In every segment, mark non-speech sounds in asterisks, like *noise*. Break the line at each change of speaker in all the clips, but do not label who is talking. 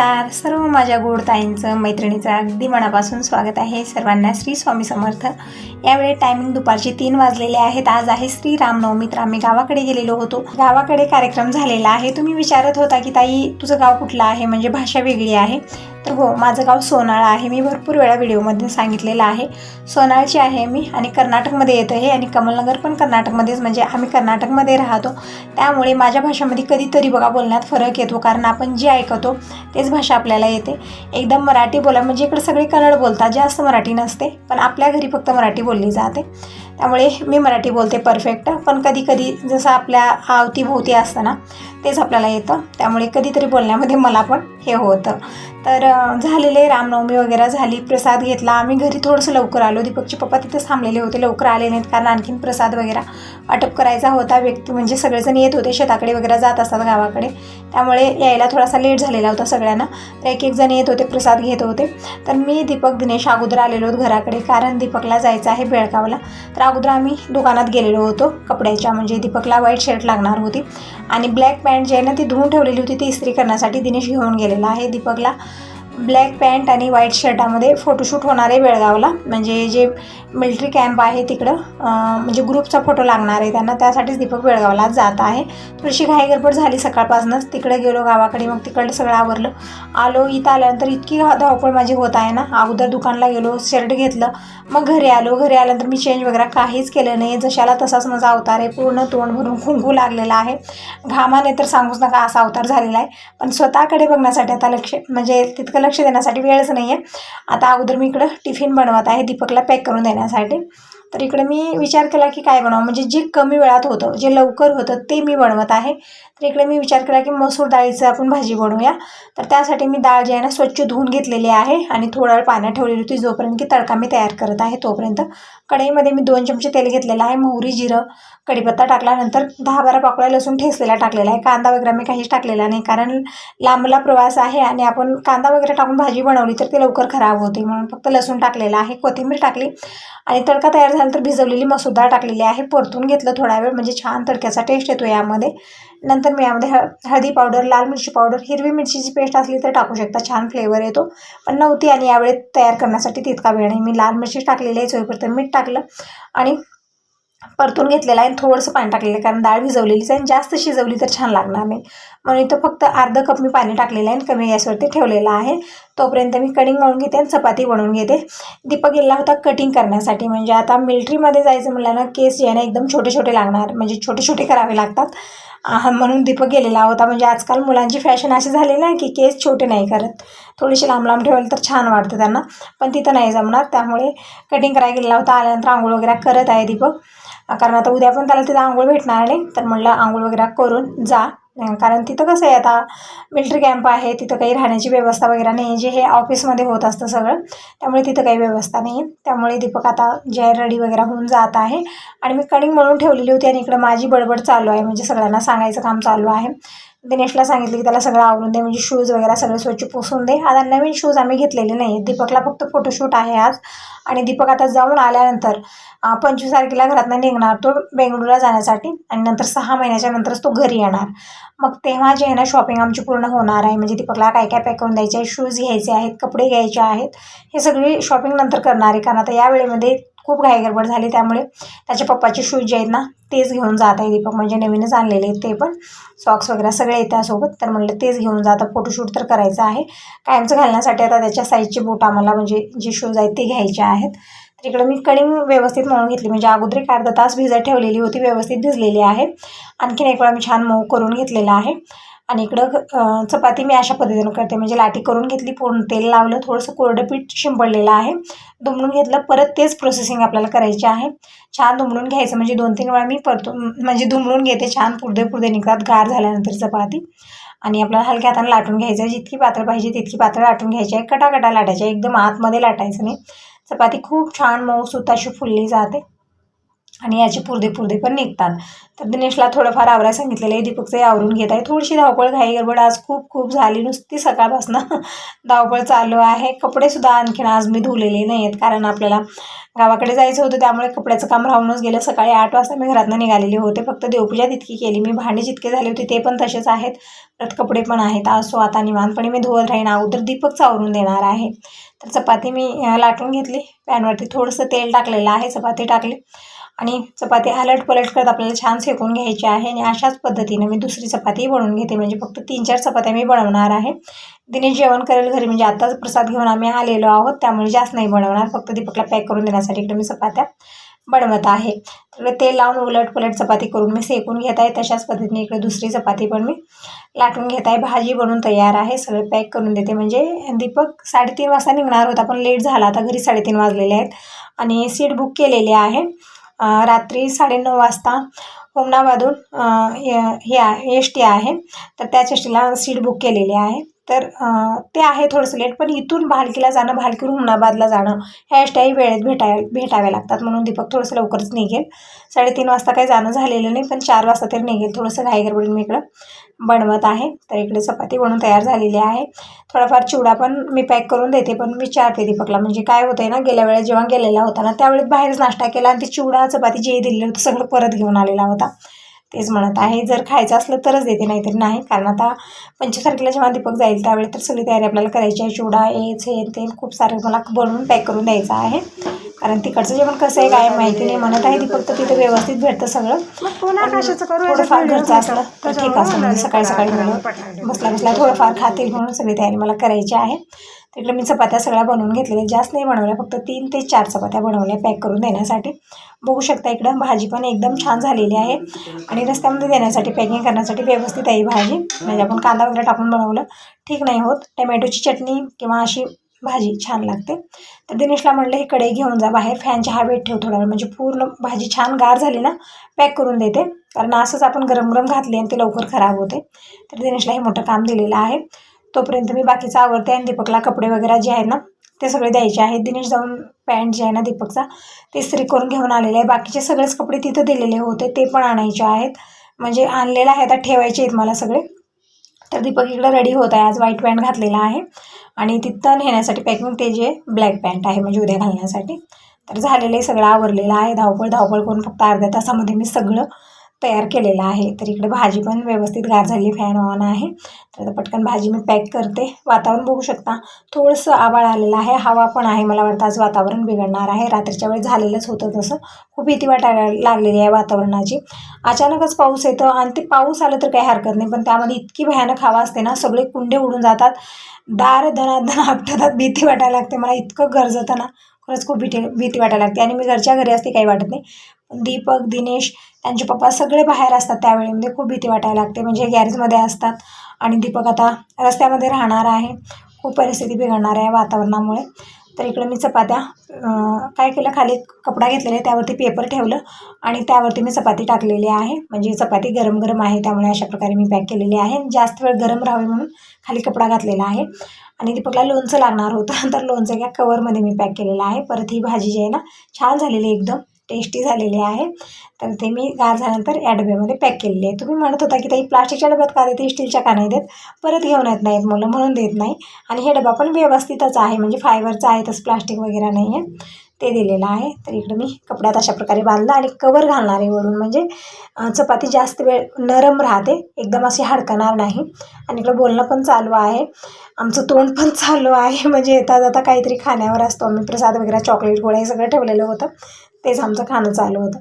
नमस्कार. सर्व माझ्या गोडताईंचं मैत्रिणीचं अगदी मनापासून स्वागत आहे. सर्वांना श्री स्वामी समर्थ. यावेळी टायमिंग दुपारचे तीन वाजलेले आहेत. आज आहे श्री रामनवमी तर आम्ही गावाकडे गेलेलो होतो. गावाकडे कार्यक्रम झालेला आहे. तुम्ही विचारत होता की ताई तुझं गाव कुठलं आहे? म्हणजे भाषा वेगळी आहे. तर हो माझं गाव सोनाळा आहे. मी भरपूर वेळा व्हिडिओमध्ये सांगितलेलं आहे. सोनाळची आहे मी आणि कर्नाटकमध्ये येतं हे आणि कमलनगर पण कर्नाटकमध्येच म्हणजे आम्ही कर्नाटकमध्ये राहतो. त्यामुळे माझ्या भाषेमध्ये कधीतरी बघा बोलण्यात फरक येतो कारण आपण जे ऐकतो तेच भाषा आपल्याला येते. एकदम मराठी बोला म्हणजे इकडे सगळे कन्नड बोलतात जास्त मराठी नसते पण आपल्या घरी फक्त मराठी बोलली जाते. त्यामुळे मी मराठी बोलते परफेक्ट पण कधी कधी जसं आपल्या आवतीभोवती असतं ना तेच आपल्याला येतं. त्यामुळे कधीतरी बोलण्यामध्ये मला पण हे होतं. तर झालेले रामनवमी वगैरे झाली प्रसाद घेतला. आम्ही घरी थोडंसं लवकर आलो. दीपकचे पप्पा तिथेच थांबलेले होते. लवकर आले नाहीत कारण आणखीन प्रसाद वगैरे अटप करायचा होता. व्यक्ती म्हणजे सगळेजण येत होते. शेताकडे वगैरे जात असतात गावाकडे. त्यामुळे यायला थोडासा लेट झालेला होता सगळ्यांना. तर एक एक जण येत होते प्रसाद घेत होते. तर मी दीपक दिनेश अगोदर आलेलो होतो घराकडे कारण दीपकला जायचं आहे बेळगावला. तर अगोदर आम्ही दुकानात गेलेलो होतो कपड्याच्या. म्हणजे दीपकला व्हाईट शर्ट लागणार होती. आणि ब्लॅक पॅन्ट जी आहे ना ती धुवून ठेवलेली होती ती इस्त्री करण्यासाठी दिनेश घेऊन गेलेला आहे दीपकला. ब्लॅक पॅन्ट आणि व्हाईट शर्टामध्ये फोटोशूट होणार आहे बेळगावला. म्हणजे जे मिलिटरी कॅम्प आहे तिकडं म्हणजे ग्रुपचा फोटो लागणार आहे त्यांना. त्यासाठीच दीपक बेळगावला जात आहे. थोडीशी घाई गडबड झाली सकाळपासूनच. तिकडे गेलो गावाकडे मग तिकडे सगळं आवरलं. आलो इथं आल्यानंतर इतकी धावपळ माझी होत आहे ना. अगोदर दुकानला गेलो शर्ट घेतलं मग घरी आलो. घरी आल्यानंतर मी चेंज वगैरे काहीच केलं नाही. जशाला तसाच माझा अवतार आहे. पूर्ण तोंड भरून खुंकू लागलेला आहे. घामाने तर सांगूच नका असा अवतार झालेला आहे. पण स्वतःकडे बघण्यासाठी आता लक्ष म्हणजे तितकं लक्ष देण्यासाठी वेळच नाही आहे आता अगोदर मी इकडं टिफिन बनवत आहे दीपकला पॅक करून देण्यासाठी. तर इकडे मी विचार केला की काय बनवावं? म्हणजे जे कमी वेळात होतं जे लवकर होतं ते मी बनवत आहे. इकडे मी विचार केला की मसूर डाळीचं आपण भाजी बनवूया. तर त्यासाठी मी डाळ जी आहे ना स्वच्छ धुवून घेतलेली आहे आणि थोडा वेळ पाण्यात ठेवलेली होती जोपर्यंत की तडका मी तयार करत आहे तोपर्यंत. कढईमध्ये मी दोन चमचे तेल घेतलेलं आहे मोहरी जिरं कढीपत्ता टाकल्यानंतर दहा बारा पाकळ्या लसूण ठेसलेला टाकलेला आहे. कांदा वगैरे मी काहीच टाकलेला नाही कारण लांबला प्रवास आहे आणि आपण कांदा वगैरे टाकून भाजी बनवली तर ती लवकर खराब होते म्हणून फक्त लसूण टाकलेला आहे कोथिंबीर टाकली आणि तडका तयार झाला तर भिजवलेली मसूर डाळ टाकलेली आहे. परतून घेतलं थोडा वेळ म्हणजे छान तडक्याचा टेस्ट येतो यामध्ये. नंतर मी यामध्ये हळ हळदी पावडर लाल मिरची पावडर हिरवी मिरचीची पेस्ट असली तर टाकू शकता. छान फ्लेवर येतो. पण नव्हती आणि यावेळी तयार करण्यासाठी तितका वेळ नाही. मी लाल मिरची टाकलेली आहे. चोईपर्यंत मीठ टाकलं आणि परतून घेतलेलं आहे आणि थोडंसं पाणी टाकलेलं आहे कारण डाळ भिजवलेलीच आहे आणि जास्त शिजवली तर छान लागणार नाही. म्हणून इथं फक्त अर्धं कप मी पाणी टाकलेलं आहे आणि कमी गॅसवरती ठेवलेलं आहे. तोपर्यंत मी कटिंग म्हणून घेते आणि चपाती बनवून घेते. दीपक गेला होता कटिंग करण्यासाठी. म्हणजे आता मिल्ट्रीमध्ये जायचं म्हटलं ना केस जे आहे ना एकदम छोटे छोटे लागणार. म्हणजे छोटे छोटे करावे लागतात. म्हणून दीपक गेलेला होता. म्हणजे आजकाल मुलांची फॅशन अशी झालेली आहे की केस छोटे नाही करत. थोडीशी लांब लांब ठेवलं तर छान वाटतं त्यांना. पण तिथं नाही जमणार. त्यामुळे कटिंग करायला गेलेला होता. आल्यानंतर आंघोळ वगैरे करत आहे दीपक. कारण आता उद्या पण त्याला तिथं आंघोळ भेटणार नाही तर म्हणलं आंघोळ वगैरे करून जा. कारण तिथं कसं आहे आता मिल्ट्री कॅम्प आहे तिथं काही राहण्याची व्यवस्था वगैरे नाही जे हे ऑफिसमध्ये होत असतं सगळं त्यामुळे तिथं काही व्यवस्था नाही आहे. त्यामुळे दीपक आता जे रेडी वगैरे होऊन जात आहे. आणि मी कणिंग म्हणून ठेवलेली होती आणि इकडं माझी बडबड चालू आहे म्हणजे सगळ्यांना सांगायचं काम चालू आहे. दिनेशला सांगितलं की त्याला सगळं आवरून दे म्हणजे शूज वगैरे सगळं स्वच्छ पुसून दे. आता नवीन शूज आम्ही घेतलेले नाही दीपकला फक्त फोटोशूट आहे आज. आणि दीपक आता जाऊन आल्यानंतर पंचवीस तारखेला घरातनं निघणार तो बेंगळूरला जाण्यासाठी आणि नंतर सहा महिन्याच्या नंतरच तो घरी येणार. मग तेव्हा जे आहे ना शॉपिंग आमची पूर्ण होणार आहे. म्हणजे दीपकला काय काय पॅक करून द्यायचे आहे शूज घ्यायचे आहेत कपडे घ्यायचे आहेत हे सगळी शॉपिंग नंतर करणार आहे. कारण आता या वेळेमध्ये खूप घाई गडबड झाली त्यामुळे त्याच्या पप्पाचे शूज जे आहेत ना तेच घेऊन जात आहे दीपक. म्हणजे नवीनच आणलेले आहेत ते पण. सॉक्स वगैरे सगळे आहेत त्यासोबत. तर म्हणलं तेच घेऊन जाता फोटोशूट तर करायचं आहे. कायमचं घालण्यासाठी आता त्याच्या साईजचे बूट आम्हाला म्हणजे जे शूज आहेत ते घ्यायचे आहेत. तर इकडं मी कणिंग व्यवस्थित मळून घेतली. म्हणजे अगोदर एक अर्धा तास भिजत ठेवलेली होती. व्यवस्थित भिजलेली आहे. आणखीन एक वेळा मी छान मऊ करून घेतलेला आहे. आणि इकडं चपाती मी अशा पद्धतीनं करते. म्हणजे लाटी करून घेतली पूर्ण तेल लावलं थोडंसं कोरडं पीठ शिंपडलेलं आहे. दुमडून घेतलं परत तेच प्रोसेसिंग आपल्याला करायची आहे. छान दुमडून घ्यायचं. म्हणजे दोन तीन वेळा मी परतो म्हणजे दुमडून घेते छान पुरदे पुरदे निघतात गार झाल्यानंतर चपाती. आणि आपल्याला हलक्या हाताने लाटून घ्यायचं. आहे जितकी पात्र पाहिजे तितकी पात्र लाटून घ्यायची आहे. कटाकटा लाटायची आहे एकदम आतमध्ये लाटायचं नाही. चपाती खूप छान मऊ सुताशी फुलली जाते. आणि याचे पुरदे पुरदे पण निघतात. तर दिनेशला थोडंफार आवराय सांगितलेलं आहे दीपकचंही आवरून घेत आहे. थोडीशी धावपळ घाई गडबड आज खूप खूप झाली. नुसती सकाळपासून *laughs* धावपळ चालू आहे. कपडेसुद्धा आणखीन आज मी धुलेले नाही आहेत कारण आपल्याला गावाकडे जायचं होतं त्यामुळे कपड्याचं काम राहूनच गेलं. सकाळी आठ वाजता मी घरातनं निघालेले होते. फक्त देवपूजा तितकी केली. मी भांडी जितके झाले होते ते पण तसेच आहेत. परत कपडे पण आहेत. असो आता निवांतपणे मी धुवत राहीन. अगोदर दीपक चावरून देणार आहे. तर चपाती मी लाटून घेतली. पॅनवरती थोडंसं तेल टाकलेलं आहे. चपाती टाकली. आणि चपाती अलट पलट करत आपल्याला छान सेकून घ्यायची आहे. आणि अशाच पद्धतीने मी दुसरी चपाती बनवून घेते. म्हणजे फक्त तीन चार चपात्या मी बनवणार आहे. दिनेश जेवण करेल घरी. म्हणजे आताच प्रसाद घेऊन आम्ही आलेलो आहोत. त्यामुळे जास्त नाही बनवणार. फक्त दीपकला पॅक करून देण्यासाठी इकडे मी चपात्या बनवत आहे. तर तेल लावून उलट पलट चपाती करून मी सेकून घेत आहे. तशाच पद्धतीने इकडे दुसरी चपाती पण मी लाटून घेत आहे. भाजी बनवून तयार आहे. सगळे पॅक करून देते. म्हणजे दीपक साडेतीन वाजता निघणार होता. पण लेट झाला. आता घरी साडेतीन वाजलेले आहेत. आणि सीट बुक केलेली आहे. रात्री साडेनऊ वाजता हुमनाबादून या हे एस टी आहे. तर त्याच एस टीला सीट बुक केलेली आहे. तर ते आहे थोडंसं लेट पण इथून भालकीला जाणं भालकीहून हुमनाबादला जाणं ह्या एसट्याही वेळेत भेटाय भेटाव्या लागतात म्हणून दीपक थोडंसं लवकरच निघेल. साडेतीन वाजता काही जाणं झालेलं नाही पण चार वाजता तरी निघेल. थोडंसं घाई मी इकडं बनवत आहे. तर इकडे चपाती बनवून तयार झालेली आहे. थोडाफार चिवडा पण मी पॅक करून देते पण विचारते दीपकला. म्हणजे काय होतंय ना गेल्या वेळेस जेव्हा गेलेला होता ना त्यावेळेस बाहेरच नाश्ता केला आणि ते चिवडा चपाती जे दिलेलं होतं सगळं परत घेऊन आलेला होता. तेच म्हणत आहे जर खायचं असलं तरच देते नाहीतरी नाही. कारण आता पंचवीस तारखेला जेव्हा दीपक जाईल त्यावेळेस तर सगळी तयारी आपल्याला करायची आहे. चिवडा एच हे ते खूप सारं मला बनवून पॅक करून द्यायचं आहे. कारण तिकडचं जेवण कसं आहे काय माहिती नाही. म्हणत आहे दीपक तर तिथं व्यवस्थित भेटतं सगळं. थोडंफार घरचं असलं तर ठीक असतं. म्हणजे सकाळी सकाळी म्हणून बसल्या बसल्या थोडंफार खातील म्हणून सगळी तयारी मला करायची आहे. तिकडे मी चपात्या सगळ्या बनवून घेतलेल्या जास्त नाही बनवल्या फक्त तीन ते चार चपात्या बनवल्या पॅक करून देण्यासाठी. बघू शकता इकडं भाजी पण एकदम छान झालेली आहे. आणि रस्त्यामध्ये देण्यासाठी पॅकिंग करण्यासाठी व्यवस्थित आहे भाजी. म्हणजे आपण कांदा वगैरे टाकून बनवलं. ठीक नाही होत. टमॅटोची चटणी किंवा अशी भाजी छान लागते. तर दिनेशला म्हटलं हे कढई घेऊन जा बाहेर फॅनच्या हवेत ठेव थोडा वेळ. म्हणजे पूर्ण भाजी छान गार झाली ना पॅक करून देते. कारण असंच आपण गरम गरम घातली आणि ते लवकर खराब होते. तर दिनेशला हे मोठं काम दिलेलं आहे. तोपर्यंत मी बाकीचं आवडते आणि दीपकला कपडे वगैरे जे आहेत ना ते सगळे द्यायचे आहेत. दिनेश जाऊन पॅन्ट जे आहे ना दीपकचा ते इस्त्री करून घेऊन आलेले आहे. बाकीचे सगळेच कपडे तिथं दिलेले होते ते पण आणायचे आहेत. म्हणजे आणलेलं आहे आता ठेवायचे आहेत मला सगळे. तर दीपक इकडं रेडी होत आहे. आज व्हाईट पॅन्ट घातलेला आहे. आणि तिथं नेण्यासाठी पॅकिंग ते जे ब्लॅक पॅन्ट आहे म्हणजे उद्या घालण्यासाठी. तर झालेलं आहे सगळं आवरलेलं आहे. धावपळ धावपळ करून फक्त अर्ध्या तासामध्ये मी सगळं तयार केलेलं आहे. तर इकडे भाजी पण व्यवस्थित गार झाली फॅन ऑन आहे. तर आता पटकन भाजी मी पॅक करते. वातावरण बघू शकता. थोडंसं आबाळ आलेलं आहे. हवा पण आहे. मला वाटतं आज वातावरण बिघडणार आहे. रात्रीच्या वेळी झालेलंच होतं तसं. खूप भीती वाटायला लागलेली आहे वातावरणाची. अचानकच पाऊस येतो. आणि ते पाऊस आलं तर काही हरकत नाही. पण त्यामध्ये इतकी भयानक हवा असते ना सगळे कुंडे उडून जातात. दार धनाधन *laughs* आपटतात. भीती वाटायला लागते. मला इतकं गरजतं ना. खरंच खूप भीती भीती वाटायला लागते. आणि मी घरच्या घरी असते काही वाटत नाही. दीपक दिनेश त्यांचे पप्पा सगळे बाहेर असतात त्यावेळेमध्ये म्हणजे खूप भीती वाटायला लागते. म्हणजे गॅरेजमध्ये असतात आणि दीपक आता रस्त्यामध्ये राहणार आहे. खूप परिस्थिती बिघडणार आहे वातावरणामुळे. तर इकडे मी चपात्या काय केलं? खाली कपडा घेतलेला आहे. त्यावरती पेपर ठेवलं आणि त्यावरती मी चपाती टाकलेली आहे. म्हणजे चपाती गरम गरम आहे. त्यामुळे अशा प्रकारे मी पॅक केलेली आहे. जास्त वेळ गरम राहावी म्हणून खाली कपडा घातलेला आहे. आणि दीपकला लोणचं लागणार होतं. *laughs* तर लोणचं या कवरमध्ये मी पॅक केलेलं आहे. परत ही भाजी जी आहे ना छान झालेली आहे एकदम. टेस्टी झालेली आहे. तर ते मी गार झाल्यानंतर या डब्यामध्ये पॅक केलेली आहे. तुम्ही म्हणत होता की ताई प्लास्टिकच्या डब्यात का देते? स्टीलच्या का नाही देत? परत घेऊन येत नाहीत मुलं म्हणून देत नाही. आणि हे डबा पण व्यवस्थितच आहे. म्हणजे फायबरचा आहे तसं प्लास्टिक वगैरे नाही आहे ते दिलेलं आहे. तर इकडं मी कपड्यात अशा प्रकारे बांधलं आणि कवर घालणार आहे वरून. म्हणजे चपाती जास्त वेळ नरम राहते. एकदम अशी हडकणार नाही. आणि इकडं बोलणं पण चालू आहे. आमचं तोंड पण चालू आहे. *laughs* म्हणजे येता जाता काहीतरी खाण्यावर असतो. आम्ही प्रसाद वगैरे चॉकलेट गोळ्या हे सगळं ठेवलेलं होतं. तेच आमचं खाणं चालू होतं.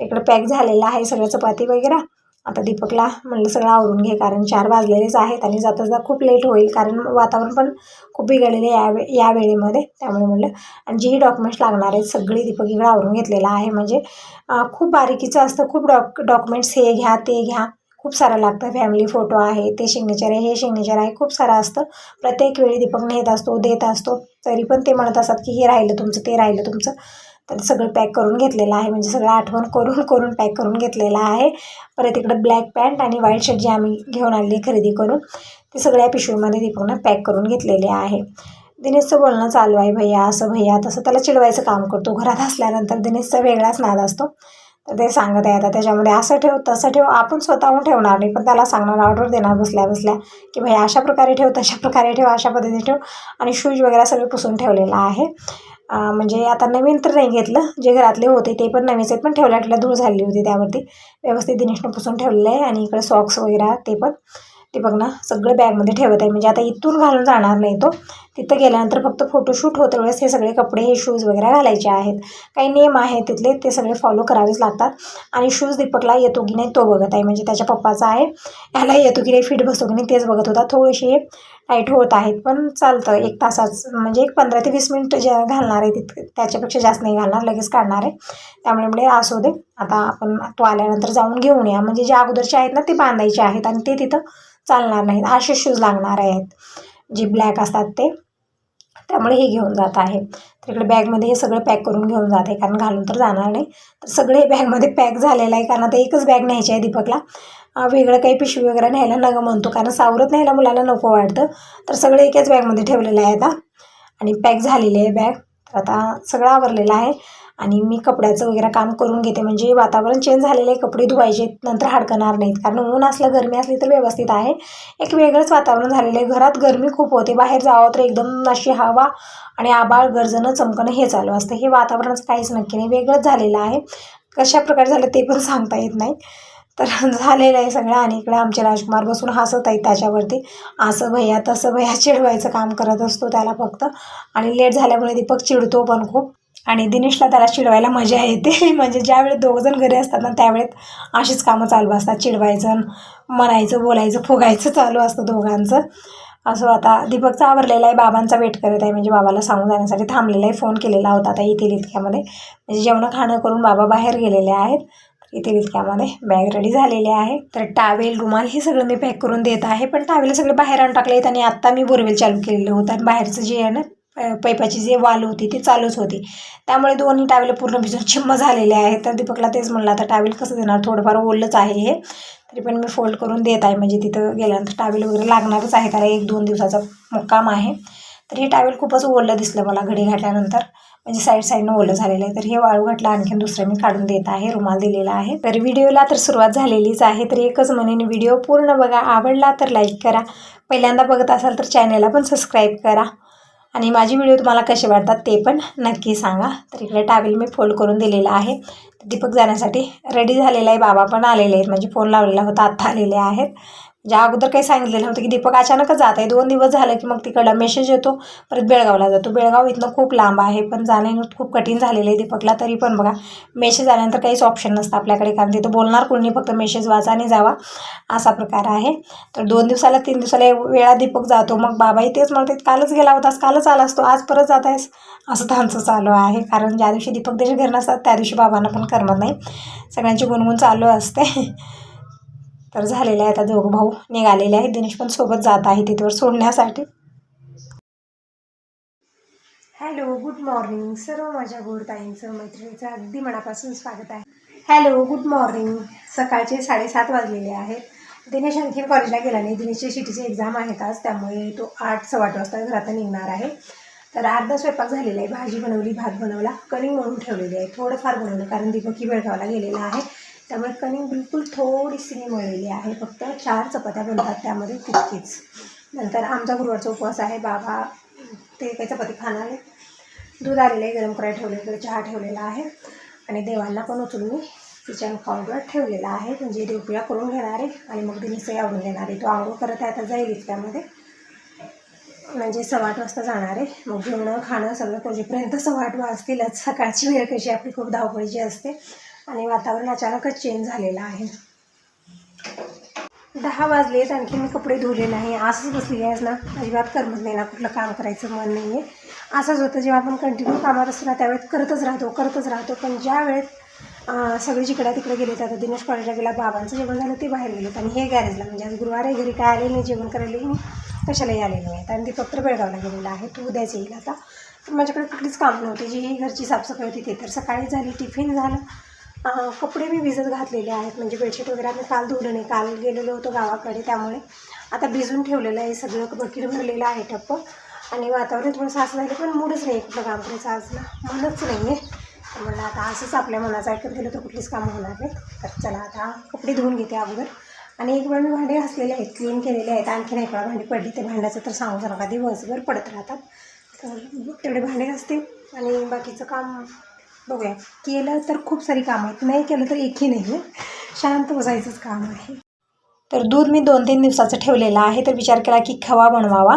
तर इकडं पॅक झालेलं आहे सगळं चपाती वगैरे. आता दीपकला म्हणलं सगळं आवरून घे कारण चार वाजलेलेच आहेत आणि जाता जाता खूप लेट होईल कारण वातावरण पण खूप बिघडलेलं आहे या वे या वेळेमध्ये त्यामुळे म्हणलं आणि जेही डॉक्युमेंट्स लागणार आहेत सगळी दीपक इकडं आवरून घेतलेलं आहे. म्हणजे खूप बारीकीचं असतं खूप डॉक डॉक्युमेंट्स हे घ्या ते घ्या. खूप सारं लागतं फॅमिली फोटो आहे ते सिग्नेचर आहे हे सिग्नेचर आहे खूप सारं असतं. प्रत्येक वेळी दीपक नेत असतो देत असतो तरी पण ते म्हणत असतात की हे राहिलं तुमचं ते राहिलं तुमचं. तर सगळं पॅक करून घेतलेलं आहे. म्हणजे सगळं आठवण करून करून पॅक करून घेतलेलं आहे. परत इकडं ब्लॅक पॅन्ट आणि व्हाईट शर्ट जे आम्ही घेऊन आलेली खरेदी करून ते सगळ्या पिशवीमध्ये दीपकनं पॅक करून घेतलेले आहे. दिनेशचं बोलणं चालू आहे भैया असं भैया तसं. त्याला चिडवायचं काम करतो. घरात असल्यानंतर दिनेशचा वेगळाच नाद असतो. तर ते सांगत आहे आता त्याच्यामध्ये असं ठेव तसं ठेव. आपण स्वतःहून ठेवणार नाही पण त्याला सांगणार ऑर्डर देणार बसल्या बसल्या की भाई अशा प्रकारे ठेव तशा प्रकारे ठेव अशा पद्धतीने ठेव. आणि शूज वगैरे सगळे पुसून ठेवलेलं आहे. म्हणजे आता नवीन तर नाही घेतलं. जे घरातले होते ते पण नवीनच आहेत पण ठेवल्या ठेवल्या धूळ झालेली होती त्यावरती. व्यवस्थित दिनेशनं पुसून ठेवलेलं आहे आणि इकडे सॉक्स वगैरे ते पण. ते बघ ना सगळं बॅगमध्ये ठेवत आहे. म्हणजे आता इथून घालून जाणार नाही तो. तिथं गेल्यानंतर फक्त फोटोशूट होते वेळेस हे सगळे कपडे हे शूज वगैरे घालायचे आहेत. काही नियम आहेत तिथले ते सगळे फॉलो करावेच लागतात. आणि शूज दीपकला येतो की नाही तो बघत आहे. म्हणजे त्याच्या पप्पाचा आहे. ह्याला येतो की नाही फिट बसतो की नाही तेच बघत होता. थोडेसे टाईट होत आहेत पण चालतं. एक तासाच म्हणजे एक पंधरा ते वीस मिनिट जे घालणार आहे तितकं त्याच्यापेक्षा जास्त नाही घालणार लगेच काढणार आहे. त्यामुळे म्हणजे असू दे आता आपण तो आल्यानंतर जाऊन घेऊन या. म्हणजे जे अगोदरचे आहेत ना ते बांधायचे आहेत आणि ते तिथं चालणार नाहीत. असे शूज लागणार आहेत जे ब्लॅक असतात ते. त्यामुळे हे घेऊन जात आहे. इकडे बॅगमध्ये हे सगळं पॅक करून घेऊन जात आहे कारण घालून तर जाणार नाही. तर सगळे बॅगमध्ये पॅक झालेलं आहे कारण आता एकच बॅग न्यायची आहे दीपकला. वेगळं काही पिशवी वगैरे न्यायला नगं म्हणतो कारण सावरत न्यायला मुलाला नको वाटतं. तर सगळं एकाच बॅगमध्ये ठेवलेलं आहे आता. आणि पॅक झालेली आहे बॅग. तर आता सगळं आवरलेलं आहे. आणि मी कपड्याचं वगैरे काम करून घेते. म्हणजे वातावरण चेंज झालेलं आहे. कपडे धुवायचे नंतर हडकणार नाहीत. कारण ऊन असलं गरमी असली तर व्यवस्थित आहे. एक वेगळंच वातावरण झालेलं आहे. घरात गरमी खूप होते. बाहेर जावं तर एकदम अशी हवा आणि आबाळ गरजणं चमकणं हे चालू असतं. हे वातावरणाचं काहीच नक्की नाही. वेगळंच झालेलं आहे. कशा प्रकारे झालं ते पण *laughs* सांगता येत नाही. तर *laughs* झालेलं आहे सगळं आणि इकडे आमचे राजकुमार बसून हसत आहेत त्याच्यावरती. असं भैया तसं भैया चिडवायचं काम करत असतो त्याला फक्त. आणि लेट झाल्यामुळे दीपक चिडतो पण खूप. आणि दिनेशला त्याला चिडवायला मजा येते. *laughs* म्हणजे ज्यावेळेस दोघंजण घरी असतात ना त्यावेळेस अशीच कामं चालू असतात. चिडवायचं म्हणायचं बोलायचं फुगायचं चालू असतं दोघांचं. असं आता दीपकचा आवरलेला आहे बाबांचा वेट करत आहे. म्हणजे बाबाला सांगून जाण्यासाठी थांबलेला आहे. फोन केलेला होता आता येथील इतक्यामध्ये म्हणजे जेवणं खाणं करून बाबा बाहेर गेलेले आहेत. इथे इतक्यामध्ये बॅग रेडी झालेली आहे. तर टावेल रुमाल हे सगळं मी पॅक करून देत आहे. पण टावेल सगळे बाहेर आणून टाकले आहेत आणि आत्ता मी बोरवेल चालू केलेलं होतं. आणि बाहेरचं जे आहे ना पैपाची जे वाल होती ती चालूच होती. त्यामुळे दोन्ही टावेल पूर्ण भिजून चिम्म झालेले आहेत. तर दीपकला तेच म्हणलं आता टावेल कसं देणार? थोडंफार ओलंच आहे हे. तरी पण मी फोल्ड करून देत आहे. म्हणजे तिथं गेल्यानंतर टावेल वगैरे लागणारच आहे. त्याला एक दोन दिवसाचा मुक्काम आहे. तर हे टावेल खूपच ओलं दिसलं मला घडी घातल्यानंतर. म्हणजे साईड साईडनं ओलं झालेलं आहे. तर हे वाळू घातलं आणखीन दुसरं मी काढून देत आहे. रुमाल दिलेला आहे. तर व्हिडिओला तर सुरुवात झालेलीच आहे. तर एकच म्हणेन व्हिडिओ पूर्ण बघा. आवडला तर लाईक करा. पहिल्यांदा बघत असाल तर चॅनलला पण सबस्क्राईब करा. आणि माझी व्हिडिओ तुम्हाला कसे वाटतात ते पण नक्की सांगा. तर इकडे टावेल मी फोल्ड करून दिलेला आहे. दीपक जाण्यासाठी रेडी झालेला आहे. बाबा पण आलेले आहेत. म्हणजे फोन लावलेला होता आत्ता आलेले आहेत. ज्या अगोदर काही सांगितलेलं नव्हतं की दीपक अचानकच जात आहे. दोन दिवस झालं की मग तिकडला मेसेज येतो परत बेळगावला जातो. बेळगाव इथनं खूप लांब आहे पण जाणं खूप कठीण झालेलं आहे दीपकला तरी पण बघा मेसेज आल्यानंतर काहीच ऑप्शन नसतं आपल्याकडे कारण तिथं बोलणार कोणी फक्त मेसेज वाचा आणि जावा असा प्रकार आहे. तर दोन दिवसाला तीन दिवसाला एक वेळा दीपक जातो. मग बाबाही तेच म्हणते कालच गेला होतास कालच आला असतो आज परत जात आहेस. असं त्यांचं चालू आहे कारण ज्या दिवशी दीपक देश घर नसतात त्या दिवशी बाबांना पण करमत नाही. सगळ्यांची गुणगुण चालू असते. तर झालेले आहे आता दोघं भाऊ निघालेले आहेत. दिनेश पण सोबत जात आहे तिथवर सोडण्यासाठी. Hello good morning. सर्व माझ्या गोडताईंचं मैत्रिणीचं अगदी मनापासून स्वागत आहे. Hello good morning. सकाळचे साडेसात वाजलेले आहेत. दिनेश आणखीन कॉलेजला गेला नाही. दिनेशची सिटीची एक्झाम आहेत आज त्यामुळे तो आठ सव्वा आठ वाजता घरातून निघणार आहे. तर अर्धा स्वयंपाक झालेला आहे. भाजी बनवली भात बनवला कणिक म्हणून ठेवलेली आहे. थोडंफार बनवलं कारण दीपकी बेळगावला गेलेला आहे. त्यामुळे कणिक बिलकुल थोडीशी मी मळलेली आहे. फक्त चार चपात्या बनतात त्यामध्ये तितकीच. नंतर आमचा गुरुवारचा उपवास आहे. बाबा ते काही चपाती खाणार आहे दूध आलेलं आहे गरम करायला ठेवलेलं इकडे चहा ठेवलेला आहे. आणि देवांना पण उचलून मी किचन काउंटवर ठेवलेला आहे. म्हणजे देवपिळा करून घेणार आहे आणि मग दिनेशही आवडून घेणार आहे. तो आंघोळ करत आहे आता जाईल इतक्यामध्ये म्हणजे सव्वा आठ वाजता जाणार आहे. मग जेवणं खाणं सगळं पोहोचेपर्यंत सव्वा आठ वाजतीलच. सकाळची वेळ कशी आपली? खूप धावपळीची असते. आणि वातावरण अचानकच चेंज झालेलं आहे. दहा वाजलेत आणखी मी कपडे धुले नाही. असंच बसली आहेस ना? अजिबात करमत नाही ना कुठलं काम करायचं मन नाही आहे असंच होतं जेव्हा आपण कंटिन्यू कामात असतो ना त्यावेळेस करतच राहतो करतच राहतो. पण ज्या वेळेत सगळे जिकडे तिकडे गेले तर आता दिनेश कॉलेजला गेला बाबांचं जेवण झालं ते बाहेर गेलेत आणि हे गॅरेजला म्हणजे आज गुरुवार आहे घरी काय आले नाही जेवण करायला मी कशालाही आलेले नाहीत आणि ते पत्र बेळगावला गेलेलं आहे तो उद्याच येईल आता. माझ्याकडे कुठलीच काम नव्हती जी ही घरची साफसफाई होती ते तर सकाळी झाली टिफिन झालं. कपडे मी भिजत घातलेले आहेत. म्हणजे बेडशीट वगैरे आम्ही काल धुलं नाही काल गेलेलो होतो गावाकडे त्यामुळे. आता भिजून ठेवलेलं आहे सगळं. बकेट भरलेलं आहे टप्प आणि वातावरण थोडंसं असं झालं पण मूडच नाही कुठलं काम करायचं आज मनच नाही आहे मला म्हणलं आता असंच आपल्या मनाचं ऐकत गेलं तर कुठलीच कामं होणार नाही तर चला आता कपडे धुवून घेते अगोदर. आणि एक वेळ मी भांडे घासलेले आहेत. क्लीन केलेले आहेत. आणखीन एक वेळा भांडी पडली ते भांड्याचं तर सांगू नका. दिवसभर पडत राहतात. तर तेवढे भांडे घासते. आणि बाकीचं काम बघूया. केलं तर खूप सारी कामं आहेत. नाही केलं तर एकही नाही आहे शांत बसायचंच काम आहे. तर दूध मी दोन तीन दिवसाचं ठेवलेलं आहे. तर विचार केला की खवा बनवावा.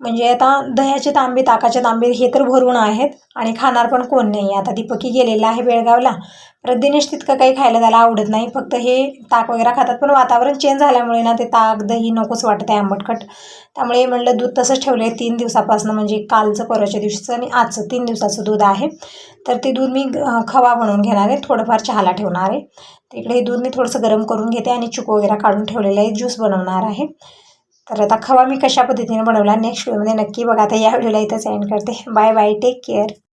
म्हणजे आता दह्याचे तांबे ताकाचे तांबे हे तर भरून आहेत आणि खाणार पण कोण नाही. आता दीपकी गेलेला आहे बेळगावला. परत दिनेश तितकं काही खायला त्याला आवडत नाही. फक्त हे ताक वगैरे खातात पण वातावरण चेंज झाल्यामुळे ना ते ताक दही नकोच वाटत आहे आंबटखट. त्यामुळे म्हणलं दूध तसंच ठेवलं आहे तीन दिवसापासून. म्हणजे कालचं परवाच्या दिवशीचं आणि आजचं तीन दिवसाचं दूध आहे. तर ते दूध मी खवा बनवून घेणार आहे. थोडंफार चहाला ठेवणार आहे. तिकडे हे दूध मी थोडंसं गरम करून घेते आणि चुक वगैरे काढून ठेवलेलं आहे. ज्यूस बनवणार आहे. तर आता खवा मी कशा पद्धतीने बनवला नेक्स्ट व्हिडिओमध्ये नक्की बघा. आता या व्हिडिओला इथंच एंड करते. Bye bye take care